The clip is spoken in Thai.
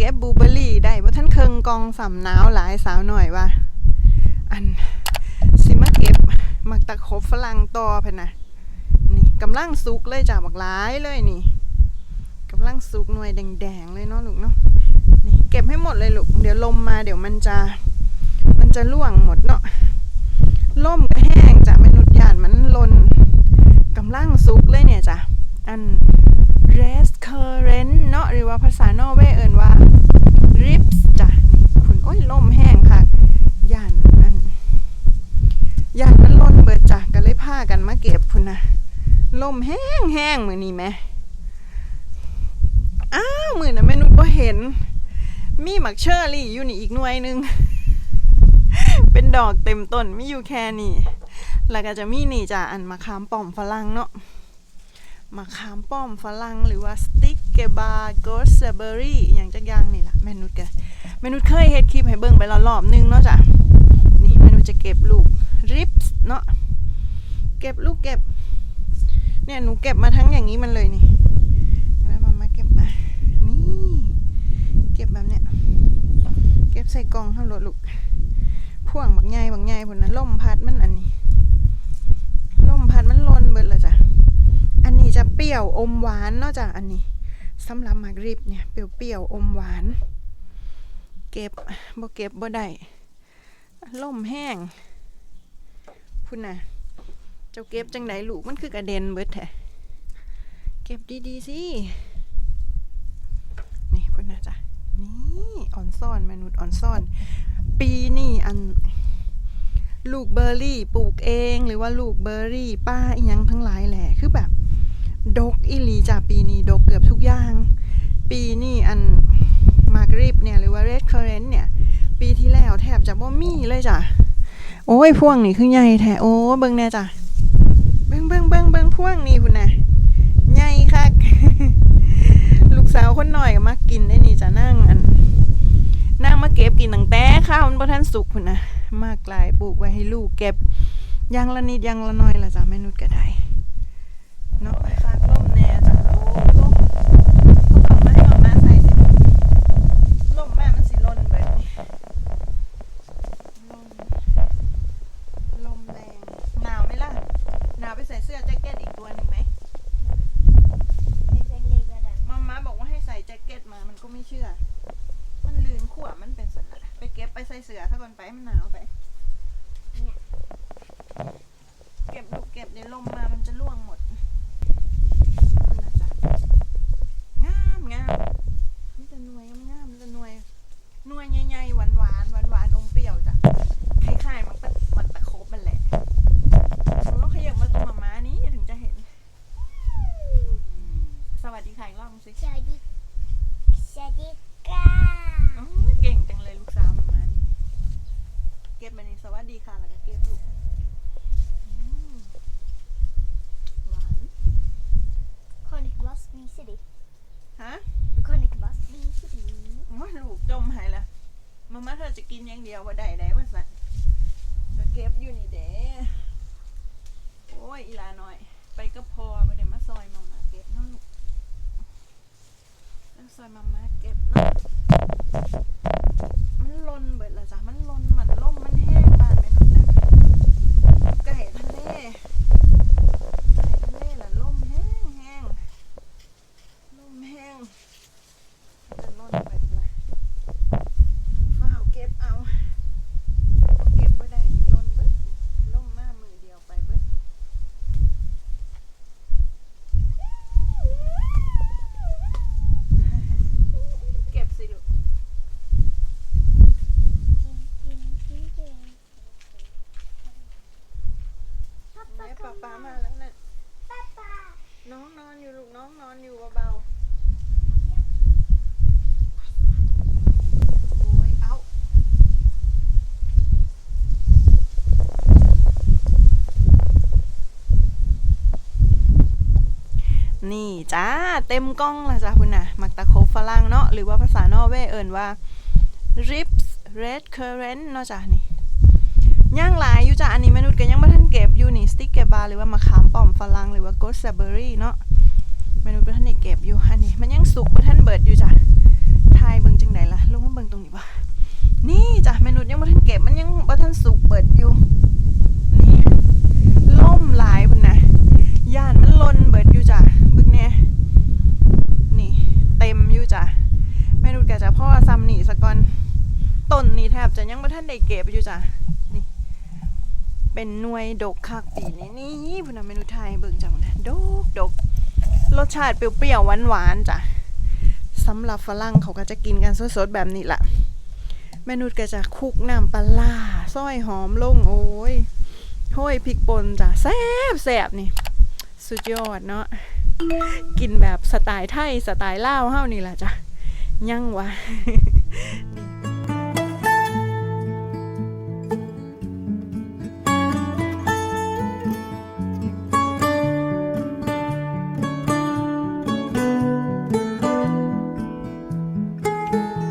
เก็บบูเบอรี่ได้บ่ท่านเคิงกองสำนาวหลายสาวหน่อยว่า อันสิมาเก็บมักตะคบฝรั่งต่อเพิ่นน่ะนี่กำลังสุกเลยจ้ะบักหลายเลยนี่กำลังสุกหน่วยแดงๆเลยเนาะลูกเนาะนี่เก็บให้หมดเลยลูกเดี๋ยวลมมาเดี๋ยวมันจะ มันจะร่วงหมดเนาะล่มก็แห้งจ้ะมนุษย์หยาดมันลนกำลังสุกเลยเนี่ยจ้ะอัน red currant เนาะหรือว่าภาษานอร์เวย์เอินว่า rips จ้ะนี่คุณโอ้ยลมแห้งค่ะย่านอันย่านมันล่นเบิดจ้ะก็เลยพากันมาเก็บพุ่นะลมแห้งแห้งมือนี้ไหมอ้าวมือนะแม่นุชบ่เห็น มีหมักเชอร์รี่อยู่นี่อีกหน่วยหนึง เป็นดอกเต็มต้นมีอยู่แค่นี้แล้วก็จะมีนี่จ้ะอันมะขามป้อมฝรั่งเนาะ มะขามป้อมฝรั่งหรือว่าสติ๊กเกบาโกสเบอรี่อย่างจักอย่างนี่แหละแมนุชแกแมนุชเคยเฮ็ดคลิปให้เบิ่งไปแล้วรอบนึงเนาะจ้ะนี่แมนุชจะเก็บลูกริปส์เนาะเก็บลูกเก็บ เนี่ยหนูเก็บมาทั้งอย่างนี้มันเลยนี่แม่มามาเก็บมานี่เก็บแบบเนี้ยเก็บใส่กล่องข้างรถลูกพ่วงบักใหญ่บักใหญ่พุ่นนะล่มพัดมันอันนี้ล่มพัดมันหลนเบิดเลยจ้ะ อันนี้จะ เปรี้ยวอมหวานนอกจากอันนี้สำหรับมากริบเนี่ยเปรี้ยวๆอมหวาน เก็บบ่เก็บบ่ได้ล่มแห้งพุ่นน่ะ เจ้าเก็บจังไดลูกมันคือกระเด็นเบิดแท้เก็บดีๆสินี่พุ่นน่ะจ้ะนี่อ่อนซ่อนมนุษย์อ่อนซ่อน ปีนี่อัน ลูกเบอร์รี่ปลูกเองหรือว่าลูกเบอร์รี่ป้าอีหยังทั้งหลายแหละคือแบบ ดกอีหลีจ้ะปีนี้ดกเกือบทุกอย่าง ปีนี้อันมาร์กริบเนี่ยหรือว่าเรดเคอร์เรนเนี่ย ปีที่แล้วแทบจะบ่มีเลยจ้ะ โอ้ยพ่วงนี่คือใหญ่แท้โอ้เบิ่งแน่จ้ะ เบิ่งเบิ่งเบิ่งเบิ่งพ่วงนี่พุ่นน่ะใหญ่คักลูกสาวคนหน่อยก็มากินได้นี่จ้ะนั่งอันนั่งมาเก็บกินตั้งแต่ข้าวมันบ่ทันสุกพุ่นน่ะมากลายปลูกไว้ให้ลูกเก็บอยังละนิดอยังละหน้อยละจ้ะแม่นุชก็ได้ เนาะฝากล่มแน่จ้ะล่มล่มเอากลับมาให้ออกมาใส่สิล่มแม่มันสิล่นเบิดนี่ลมลมแรงหนาวไหมล่ะหนาวไปใส่เสื้อแจ็คเก็ตอีกตัวหนึ่งไหมมาม่าบอกว่าให้ใส่แจ็คเก็ตมามันก็ไม่เชื่อ มันลืนขวมันเป็นสันะไปเก็บไปใส่เสือถ้าก่อนไปมันหนาวไปเก็บลูกเก็บเดี๋ยวลมมามันจะร่วงหมดนะจ๊ะงามงามมันจะหน่วยงามมันจะหน่วยหน่วยใหญ่ๆหวานหวานหวานหวานๆอมเปรี้ยวจ้ะคล้ายๆมันตะมันตะโคบมันแหละหนูต้องขยับมาตรงมาม้านี้ถึงจะเห็น สวัสดีค่ะอีกรอบนึง สิสวัสดีสวัสดีค่ะโอ้ยเก่งจังเลยลูกสาวมาม้านี่เก็บมานี่สวัสดีค่ะแล้วก็เก็บลูกอืมหวาน คนอีกบัสบีสิดิฮะคนอีกบัสบีสิดิโอ้ยลูกจมหายละมาม่าเธอจะกินอย่างเดียวว่าได้ได้ว่าสันก็เก็บอยู่นี่เด้โอ้ยอีหลาหน่อย ไปก็พอมาเดี๋ยวมาซอยมาม่าเก็บเนาะลูกแล้ว ซอยมาม่าเก็บเนาะมันลนเบิดละจ้ะมันลนมันล่มมันแห้งบ้านแม่นุชนะไก่ทะเลไก่ทะเลละล่มแห้งแห้งล่มแห้ง จะล่นไปเลยฝ้าวเก็บเอาเอาเก็บไว้ได้นี่ล่นเบิดล่มมามือเดียวไปเบิดเก็บสิลูก กินกินกินกินป้า แม่ ป้า ป้าป้ามาแล้วน่ะ ป้าป้า น้องนอนอยู่ลูกน้องนอนอยู่เบาๆโอ้ยเอา นี่จ้าเต็มกล้องละจ้าคุณน่ะมักตะโคบฝรั่งเนาะหรือว่าภาษานอร์เวย์เอิ่นว่า rips red currant เนาะจ้านี่ย่างหลายอยู่จ้าอันนี้มนุษย์ก็ยังไม่ทันเก็บอยู่นี่สติ๊กเกบาหรือว่ามะขามป้อมฝรั่งหรือว่า g o s e b e r r y เนาะมมนูบ่ทันได้เก็บอยู่อันนี้ มันยังสุกบ่ทันเบิดอยู่จ้ะทายเบิ่งจังไดล่ะลงมาเบิ่งตรงนี้บ่นี่จ้ะเมนูยังบ่ทันเก็บมันยังบ่ทันสุกเบิดอยู่นี่ล่มหลายพุ่นนะย่านมันลนเบิดอยู่จ้ะเบึกเนี่ยนี่ เต็ม อยู่จ้ะแม่นุชก็จะพ่อซ้ำนี่สะก่อนต้นนี่แทบจะยังบ่ทันได้เก็บอยู่จ้ะนี่ เป็นหน่วยดกคักปีนี้นี่พุ่นนะเมนูไทยเบิ่งจังนะดกดกรสชาติเปรี้ยวๆหวานๆจ้ะสำหรับฝรั่งเขาก็จะกินกันสดๆแบบนี้แหละแม่นุชก็จะคลุกน้ำปลาร้าซอยหอมลงโอ้ยห้อยพริกป่นจ้ะแซ่บแซ่บนี่ สุดยอดเนาะ กินแบบสไตล์ไทยสไตล์ลาวเฮานี่แหละจ้ะยังวะนี่